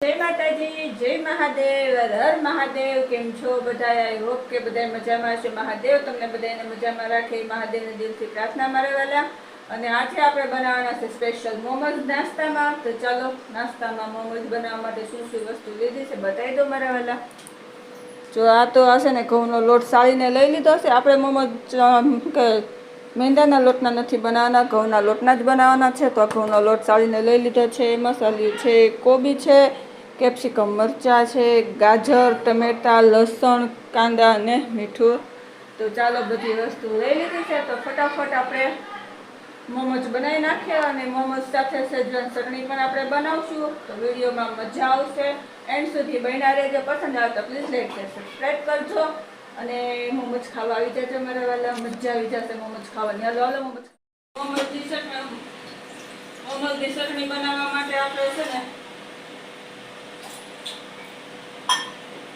જય માતાજી, જય મહાદેવ, હર મહાદેવ, કેમ છો બધા આઈ હોપ કે બધા મજામાં હશે. મહાદેવ, તમને બધાને મજામાં રાખે. મહાદેવને દિલથી પ્રાર્થના મારેવાલા અને આજે આપણે બનાવવાના છે સ્પેશિયલ મોમોઝ નાસ્તામાં. તો ચાલો, નાસ્તામાં મોમોઝ બનાવવા માટે શું શું વસ્તુ લીધી છે બતાવી દો મારાવાલા જો આ તો હશે ને, ઘઉંનો લોટ સાળીને લઈ લીધો છે આપણે મોમોઝ કે મેંદાના લોટના નથી બનાવવાના, ઘઉંના લોટના જ બનાવવાના છે. તો ઘઉંનો લોટ સાળીને લઈ લીધો છે. મસાલી છે, કોબી છે કેપ્સિકમ મરચાં છે, ગાજર, ટમેટાં, લસણ, કાંદા અને મીઠું. તો ચાલો બધી વસ્તુ લઈ લીધી છે, તો ફટાફટ આપણે મોમોજ બનાવી નાખીએ અને મોમોજ સાથે સેજવાન ચટણી પણ આપણે બનાવશું. તો વિડીયોમાં મજા આવશે. એન્ડ સુધી બન્યા રહેજો. પસંદ આવે તો પ્લીઝ લાઈક છે સબસ્ક્રાઈબ કરજો. અને મોમોજ ખાવા આવી જશે મારા વાલા. મજા આવી જશે મોમોજ ખાવાની. હાલો હાલો મોમોજ મોમોજની ચટણી મોમોજની ચટણી બનાવવા માટે આપણે છે ને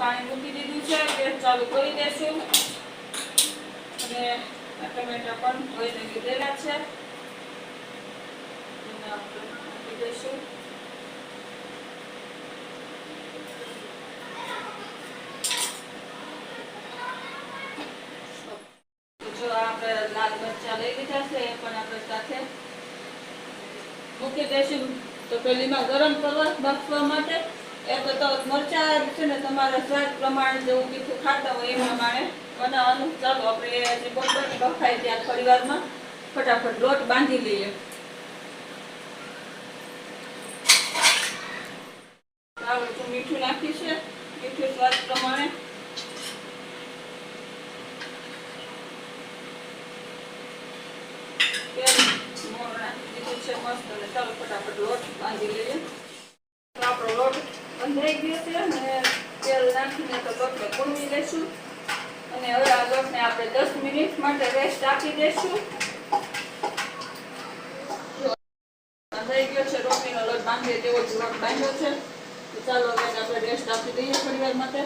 પાણી મૂકી દીધું છે, ગેસ ચાલુ કરી દેશું. અને ટમેટા પણ ધોઈને લીધેલા છે. મૂકી દઈશું. જો આપણે લાલ મરચાં લઈ લીધા છે, એ પણ આપણે સાથે મૂકી દઈશું. તો પેલીમાં ગરમ કરવા, બાફવા માટે એક તો મરચા છે ને તમારા સ્વાદ પ્રમાણે જેવું તીખું ખાતા હોય એ પ્રમાણે બનાવવાનું. ચાલો આપણે જે બપોરની બફાય ત્યાં થોડી ફટાફટ લોટ બાંધી લઈએ. ચાલો મીઠું નાખ્યું છે, મીઠું સ્વાદ પ્રમાણે. મસ્ત અને ચાલો ફટાફટ લોટ બાંધી લઈએ તો આપણો લોટ બંધાઈ ગયો છે અને તેલ નાખીને તો લોટને કૂણવી લેશું. અને હવે આ લોટને આપણે દસ મિનિટ માટે રેસ્ટ આપી દઈશું બંધાઈ ગયો છે રોટલીનો લોટ બાંધીએ તેવો જ લોટ બાંધ્યો છે. તો ચાલો હવે આપણે રેસ્ટ આપી દઈએ થોડી માટે.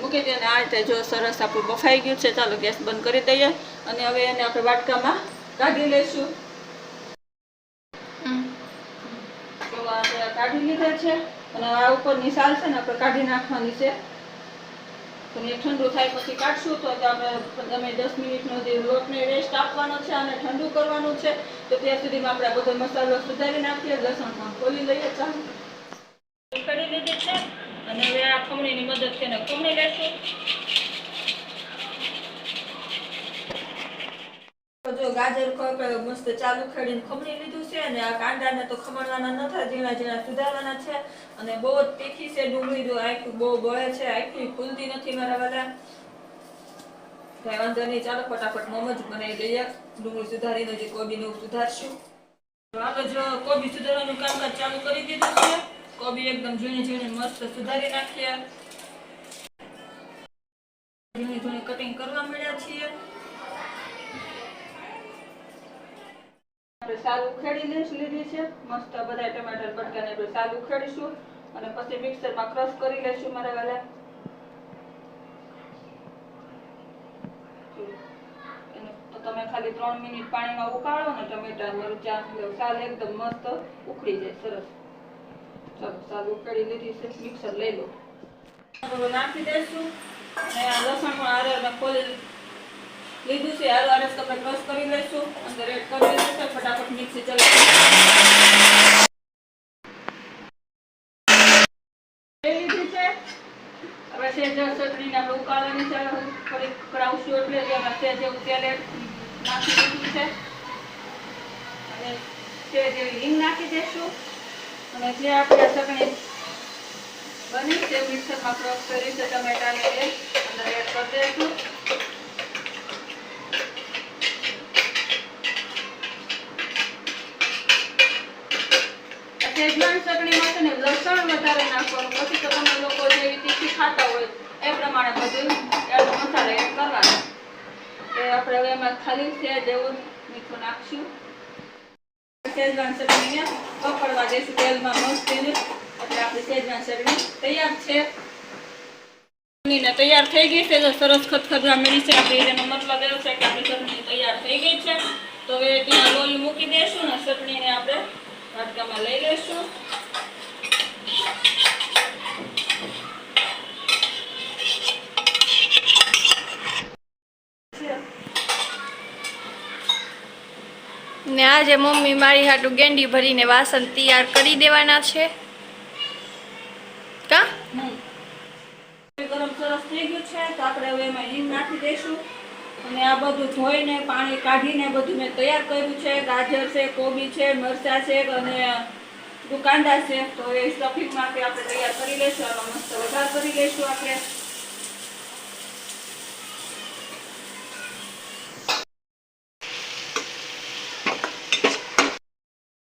મૂકી દઈએ અને આ રીતે જો સરસ આપણું બફાઈ ગયું છે ચાલો ગેસ બંધ કરી દઈએ. અને હવે એને આપણે વાટકામાં કાઢી આપણે કાઢી લીધા છે. અને આ ઉપરની સાલ છે ને આપણે કાઢી નાખવાની છે. એ ઠંડુ થાય પછી કાઢશું તો આપણે તમે દસ મિનિટનો જે લોટને રેસ્ટ આપવાનો છે અને ઠંડુ કરવાનું છે, તો ત્યાં સુધીમાં આપણે બધો મસાલો સુધારી નાખીએ લસણ પણ ખોલી લઈએ ચાલો. કરી લીધી છે. અને હવે આ ખમણીની મદદથી એને ખમણી લેશું. જો ગાજર મસ્ત ચાલુ ખેડીને ખમણી લીધું છે અને આ કાંદાને તો ખમણવાના નથી ઝીણા ઝીણા સુધારવાના છે અને બહુ જ તીખી છે ડુંગળી. જો આખી બહુ બળે છે, આખી ખુલતી નથી મારા વાલા. કઈ વાંધો નહીં, ચાલો ફટાફટ મોમો જ બનાવી લઈએ. ડુંગળી સુધારીને જે કોબીનું સુધારશું. આપણે જો કોબી સુધારવાનું કામકાજ ચાલુ કરી દીધું છે. કોબી એકદમ ઝીણી ઝીણી મસ્ત સુધારી નાખીએ ઝીણી ઝીણી કટિંગ કરવા મળ્યા છીએ. આપણે ઉખેડી લઈશ લીધી છે. મસ્ત બધા ટમાટર, બટકાને આપણે સાલ ઉખેડીશું. અને પછી મિક્સરમાં ક્રશ કરી લઈશું મારા વાલા. તમે ખાલી ત્રણ મિનિટ પાણીમાં ઉકાળો ને ટમેટા, મરચાં સાલ એકદમ મસ્ત ઉખડી જાય, સરસ. ચાલો સાલ ઉખેડી લીધી છે. મિક્સર લઈ લો. નાખી દઈશું. અને આ લસણ આરે ખોલી લીધું છે હાલ આરસ આપણે ક્રશ કરી લઈશું. અંદર એડ કરી દઈશું ફટાફટ મિક્સી ચલાવી લીધી છે. નાખી દીધું છે. અને સેજ એવી હિંગ નાખી દઈશું અને જે આપણે ચટણી બની છે, મિક્સરમાં ક્રશ કરી છે ટમેટાને અંદર એડ કરી દઈશું શેઝવાન ચટણીમાં છે ને લસણ વધારે નાખવાનું, પછી તો તમે લોકો જે તીખી ખાતા હોય, એ પ્રમાણે બધું એનો મસાલો એડ કરવાનો. એ આપણે હવે એમાં ખાલી છે જેવું મીઠું નાખશું. શેઝવાન ચટણીને પકડવા દઈશું તેલમાં મસ્ત એટલે આપણી શેઝવાન ચટણી તૈયાર છે. તૈયાર થઈ ગઈ છે, તો સરસ ખતખતવા મળી છે. આપણે એનો મતલબ એવો છે કે આપણી ચટણી તૈયાર થઈ ગઈ છે. તો હવે ત્યાં લોહી મૂકી દઈશું ને ચટણીને આપણે વાટકામાં લઈ લઈશું. ને આજે મમ્મી મારી હાટું ગેંડી ભરીને વાસણ તૈયાર કરી દેવાના છે. કા? ગરમ સરસ થઈ ગયું છે તો આપણે હવે એમાં હિંગ નાખી દઈશું. અને આ બધું ધોઈને, પાણી કાઢીને બધું મેં તૈયાર કર્યું છે. ગાજર છે, કોબી છે, મરચાં છે અને કાંદા છે. તો એ સ્ટફિંગ આપણે તૈયાર કરી લઈશું. આમાં મસ્ત વઘાર કરી લઈશું આપણે.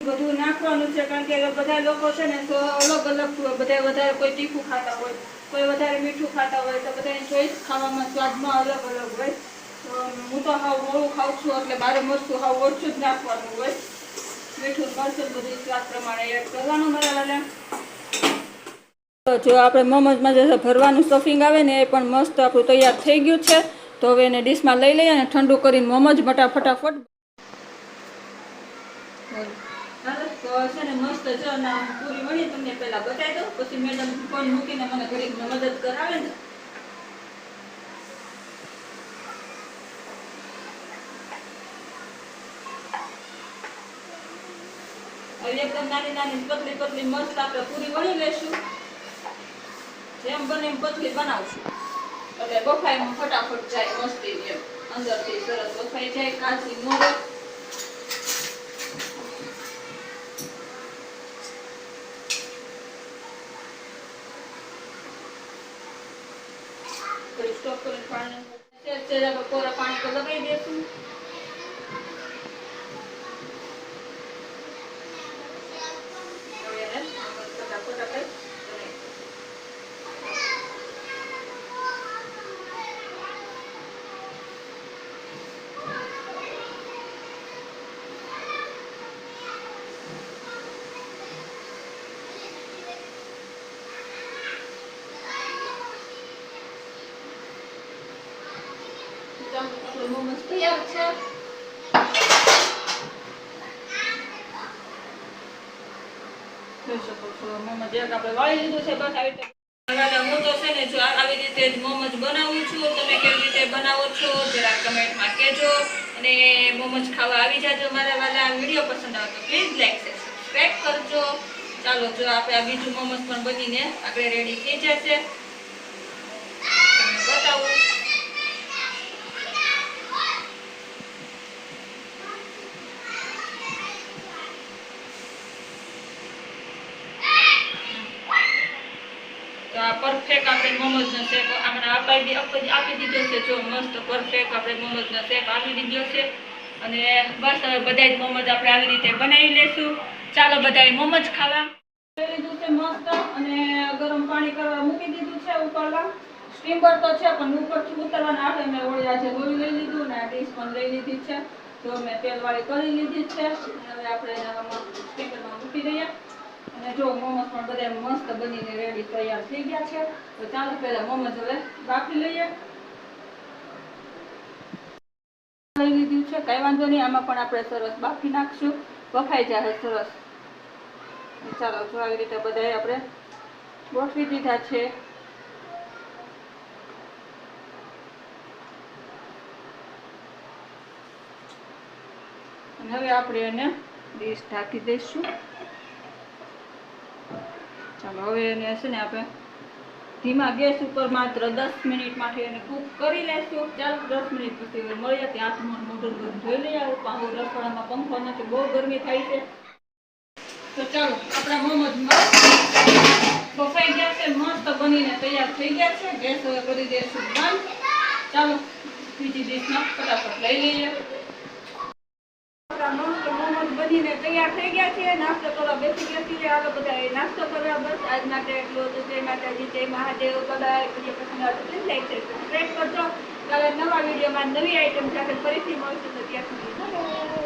બધું નાખવાનું છે કારણ કે બધા લોકો છે ને તો અલગ અલગ બધા વધારે કોઈ તીખું ખાતા હોય, કોઈ વધારે મીઠું ખાતા હોય તો બધાની ચોઈસ ખાવામાં સ્વાદમાં અલગ અલગ હોય. હું તો હાવ મોળું ખાઉં છું, એટલે મારે મરચું હાવ ઓછું જ નાખવાનું હોય. મીઠું મરચું બધું સ્વાદ પ્રમાણે એડ કરવાનું મારા જો આપણે મોમોઝમાં જે ભરવાનું સ્ટફિંગ આવે ને એ પણ મસ્ત આપણું તૈયાર થઈ ગયું છે. તો હવે એને ડીશમાં લઈ લઈએ અને ઠંડુ કરીને મોમોજ બટા ફટાફટ. છે ને મસ્ત છે પૂરી વળી તમને પહેલાં બતાવી દઉં. પછી મેડમ ફોન મૂકીને મને ઘડીક મદદ કરાવે ને. હવે એકદમ નાની નાની પતલી પતલી મસ્ત આપણે પૂરી વણી લેશું. જેમ બને એમ પતલી બનાવશું. એટલે બફાઈમાં ફટાફટ જાય મસ્તી એમ. અંદરથી સરસ બફાઈ જાય, કાચી મોરે સ્ટોપ કરીને કોરા પાણી તો લગાવી દઈશું હવે એને ફટાફટ આપણે બનાવી આપણું મોમોસ તૈયાર છે જોઈ શકો છો મોમોસ એક આપણે વાળી લીધું છે બસ આવી રીતે હું તો છે ને જો આવી રીતે જ મોમોસ બનાવું છું તમે કેવી રીતે બનાવો છો જરા કમેન્ટમાં કહેજો અને મોમજ ખાવા આવી જાજો મારા વાલા વીડિયો પસંદ આવે તો પ્લીઝ લાઈક સબસ્ક્રાઈબ કરજો ચાલો જો આપણે બીજું મોમોસ પણ બનીને આપણે રેડી થઈ જશે તમને બતાવું તો પરફેક્ટ આપણે મોમોઝનો શેપ આપણે આપી આપી દીધો છે. જો મસ્ત પરફેક્ટ આપણે મોમોઝનો શેપ આપી દીધો છે. અને બસ હવે બધા જ મોમોઝ આપણે આવી રીતે બનાવી લેશું. ચાલો બધા મોમોઝ ખાવા. લીધું છે મસ્ત અને ગરમ પાણી કરવા મૂકી દીધું છે ઉકળવા સ્ટીમર તો છે, પણ ઉપરથી ઉતરવાના આટલે મેં ઓળી આજે ગોળી લઈ લીધું ને આ ડીશ પણ લઈ લીધી છે. તો મેં તેલવાળી કરી લીધી છે. હવે આપણે સ્ટીમરમાં મૂકી દઈએ. અને જો મોમસ પણ બધા મસ્ત બનીને રેડી તૈયાર થઈ ગયા છે, તો ચાલો પહેલા મોમસ હવે બાફી લઈએ. લઈ લીધું છે, કઈ વાંધો નહીં, આમાં પણ આપણે સરસ બાફી નાખશું. વખાઈ જાય સરસ. ચાલો, જો આવી રીતે બધાએ આપણે ગોઠવી દીધા છે. હવે આપણે એને ડીશ ઢાંકી દઈશું. હવે એને છે ને આપણે ધીમા ગેસ ઉપર માત્ર દસ મિનિટ માટે એને કૂક કરી લેશું. ચાલો, દસ મિનિટ પછી મળીએ. ત્યાં સુધી મોઢું બધું જોઈ લઈ આવું. પાહુ રસોડામાં પંખો નથી, બહુ ગરમી થાય છે. તો ચાલો, આપણા મોમોજ બફાઈ ગયા છે, મસ્ત બનીને તૈયાર થઈ ગયા છે. ગેસ હવે કરી દઈશું બંધ. ચાલો, બીજી ડીશમાં ફટાફટ લઈ લઈએ. આપણા મસ્ત તૈયાર થઈ ગયા છે. નાસ્તો કરવા બેસી ગયા છીએ. હાલો બધા નાસ્તો કરવા. બસ આજ માટે એટલું માતાજી, જય મહાદેવ. બધા વીડિયો પસંદ આવે તો પ્લીઝ લાઈક શેર કરજો. કાલે નવા વિડીયોમાં નવી આઈટમ સાથે ફરીથી મળશું. ત્યાં સુધી.